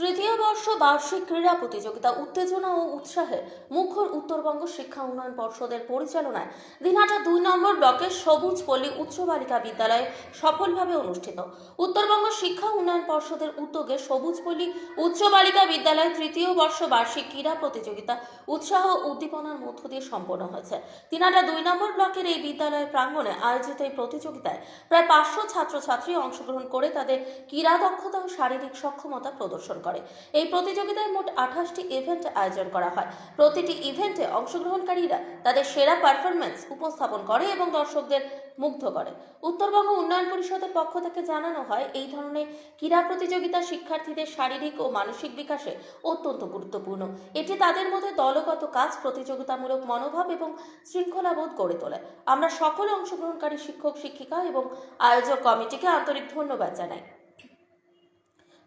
তৃতীয় বর্ষ বার্ষিক ক্রীড়া প্রতিযোগিতা উত্তেজনা ও উৎসাহে মুখর উত্তরবঙ্গ শিক্ষা উন্নয়ন পর্ষদের পরিচালনায় দিনহাটা দুই নম্বর ব্লকের সবুজ পল্লী উচ্চ বালিকা বিদ্যালয়ে সফলভাবে অনুষ্ঠিত। উত্তরবঙ্গ শিক্ষা উন্নয়ন পর্ষদের উদ্যোগে সবুজ পল্লী উচ্চ বালিকা বিদ্যালয়ে তৃতীয় বর্ষ বার্ষিক ক্রীড়া প্রতিযোগিতা উৎসাহ ও উদ্দীপনার মধ্য দিয়ে সম্পন্ন হয়েছে। দিনহাটা দুই নম্বর ব্লকের এই বিদ্যালয়ের প্রাঙ্গণে আয়োজিত এই প্রতিযোগিতায় প্রায় পাঁচশো ছাত্রছাত্রী অংশগ্রহণ করে তাদের ক্রীড়া দক্ষতা ও শারীরিক সক্ষমতা প্রদর্শন করে। এই প্রতিযোগিতায় মোট আঠাশটি ইভেন্ট আয়োজন করা হয়। প্রতিটি ইভেন্টে অংশগ্রহণকারীরা তাদের সেরা পারফরমেন্স উপস্থাপন করে এবং দর্শকদের মুগ্ধ করে। উত্তরবঙ্গ উন্নয়ন পরিষদের পক্ষ থেকে জানানো হয়, এই ধরনের ক্রীড়া প্রতিযোগিতা শিক্ষার্থীদের শারীরিক ও মানসিক বিকাশে অত্যন্ত গুরুত্বপূর্ণ। এটি তাদের মধ্যে দলগত কাজ, প্রতিযোগিতামূলক মনোভাব এবং শৃঙ্খলাবোধ গড়ে তোলে। আমরা সকল অংশগ্রহণকারী শিক্ষক, শিক্ষিকা এবং আয়োজক কমিটিকে আন্তরিক ধন্যবাদ জানাই।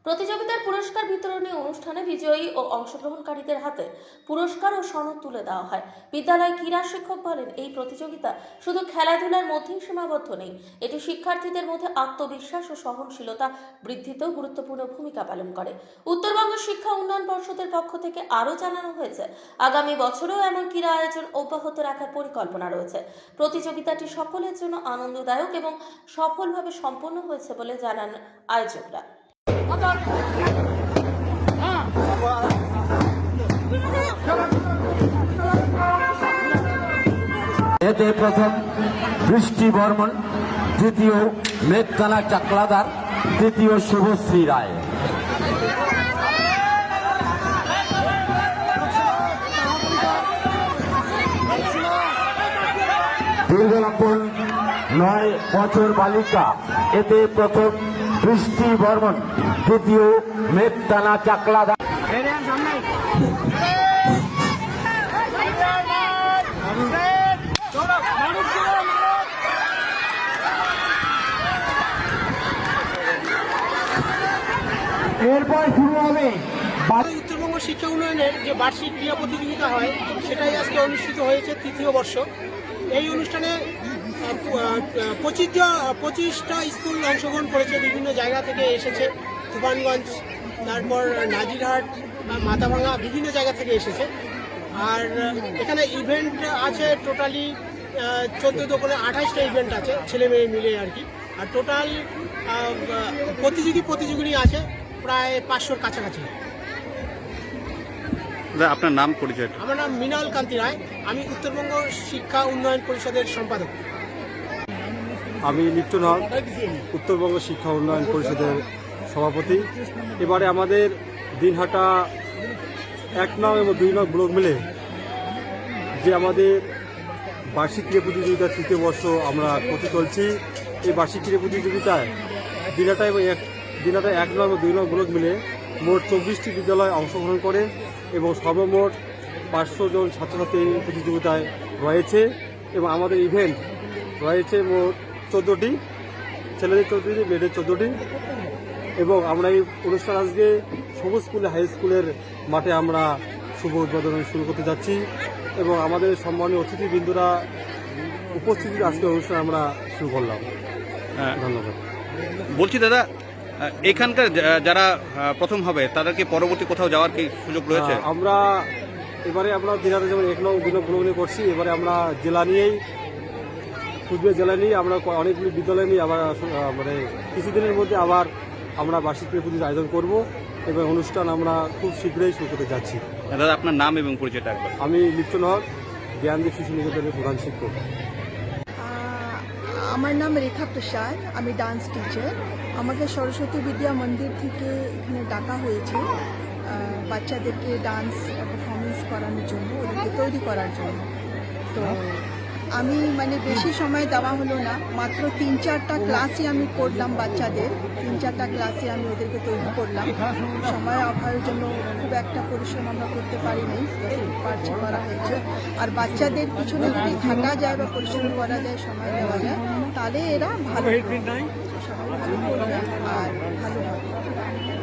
প্রতিযোগিতার পুরস্কার বিতরণী অনুষ্ঠানে বিজয়ী ও অংশগ্রহণকারীদের হাতে পুরস্কার ও সনদ তুলে দেওয়া হয়। বিদ্যালয় ক্রীড়া শিক্ষক বলেন, এই প্রতিযোগিতা শুধু খেলাধুলার মধ্যেই সীমাবদ্ধ নেই, এটি শিক্ষার্থীদের মধ্যে আত্মবিশ্বাস ও সহনশীলতা বৃদ্ধিতেও গুরুত্বপূর্ণ ভূমিকা পালন করে। উত্তরবঙ্গ শিক্ষা উন্নয়ন পর্ষদের পক্ষ থেকে আরও জানানো হয়েছে, আগামী বছরেও এমন ক্রীড়া আয়োজন অব্যাহত রাখার পরিকল্পনা রয়েছে। প্রতিযোগিতাটি সকলের জন্য আনন্দদায়ক এবং সফলভাবে সম্পন্ন হয়েছে বলে জানান আয়োজকরা। এতে প্রথম বৃষ্টি বর্মন দ্বিতীয় মেঘতানা চাকলাদার, তৃতীয় শুভশ্রী রায়। দুর্গলম্বন নয় বছর বালিকা, এতে প্রথম বৃষ্টি বর্মন তৃতীয় মেঘতানা চাকলাদার এরপর শুরু হবে উত্তরবঙ্গ শিক্ষা উন্নয়নের যে বার্ষিক ক্রীড়া প্রতিযোগিতা হয়, সেটাই আজকে অনুষ্ঠিত হয়েছে তৃতীয় বর্ষ। এই অনুষ্ঠানে আহ, পঁচিশটা স্কুল অংশগ্রহণ করেছে বিভিন্ন জায়গা থেকে এসেছে। তুফানগঞ্জ তারপর নাজিরহাট মাথাভাঙা বিভিন্ন জায়গা থেকে এসেছে। আর এখানে ইভেন্ট আছে টোটালি চোদ্দ করে আঠাশটা ইভেন্ট আছে ছেলে মেয়ে মিলে আর কি। আর টোটাল প্রতিযোগী প্রতিযোগিনী আছে প্রায় পাঁচশোর কাছাকাছি। আপনার নাম পরিচয় আমার নাম মৃণাল কান্তি রায়। আমি উত্তরবঙ্গ শিক্ষা উন্নয়ন পরিষদের সম্পাদক। আমি লিপ্টন হক, উত্তরবঙ্গ শিক্ষা উন্নয়ন পরিষদের সভাপতি। এবারে আমাদের দিনহাটা এক নাম এবং দুই নং ব্লক মিলে যে আমাদের বার্ষিক ক্রীড়া প্রতিযোগিতার তৃতীয় বর্ষ আমরা করতে চলছি। এই বার্ষিক ক্রীড়া প্রতিযোগিতায় দিনহাটা এবং এক দিনহাটা এক নং এবং দুই নং ব্লক মিলে মোট চব্বিশটি বিদ্যালয় অংশগ্রহণ করে এবং সর্বমোট পাঁচশো জন ছাত্রছাত্রী প্রতিযোগিতায় রয়েছে এবং আমাদের ইভেন্ট রয়েছে মোট চোদ্দোটি ছেলেদের চোদ্দোটি মেয়েদের চোদ্দোটি। এবং আমরা এই অনুষ্ঠান আজকে সবুজ স্কুলে হাই স্কুলের মাঠে আমরা শুভ উদ্বোধন শুরু করতে যাচ্ছি। এবং আমাদের সম্মানীয় অতিথিবৃন্দরা উপস্থিতির আজকে অনুষ্ঠান আমরা শুরু করলাম। হ্যাঁ, ধন্যবাদ। বলছি দাদা এখানকার যারা প্রথম হবে তাদেরকে পরবর্তী কোথাও যাওয়ার কি সুযোগ রয়েছে? আমরা এবারে আমরা দিনারে যেমন এক নং দুই নং করছি এবারে আমরা জেলা নিয়েই কুচবিহার জেলা নিয়ে আমরা ক- অনেকগুলি বিদ্যালয় নিয়ে আবার মানে কিছুদিনের মধ্যে আবার আমরা বার্ষিক ক্রীড়া প্রতিযোগিতা আয়োজন করব এবং অনুষ্ঠান আমরা খুব শীঘ্রই শুরু করতে যাচ্ছি। দাদা আপনার নাম এবং পরিচয়টা আমি লিপ্টন হক জ্ঞানদীপ শিশু নিকেতনের প্রধান শিক্ষক। আমার নাম রেখা প্রসাদ আমি ডান্স টিচার। আমাকে সরস্বতী বিদ্যা মন্দির থেকে এখানে ডাকা হয়েছে বাচ্চাদেরকে ডান্স পারফরমেন্স করানোর জন্য ওদেরকে তৈরি করার জন্য। তো আমি মানে বেশি সময় দেওয়া হলো না মাত্র তিন চারটা ক্লাসই আমি করলাম বাচ্চাদের তিন চারটা ক্লাসে আমি ওদেরকে তৈরি করলাম। সময় অভাবের জন্য খুব একটা পরিশ্রম আমরা করতে পারিনি পারছি করা হয়েছে। আর বাচ্চাদের পিছনে যদি থাকা যায় বা পরিশ্রম করা যায় সময় দেওয়া যায় তাহলে এরা ভালো সবাই ভালো করবে আর ভালো হবে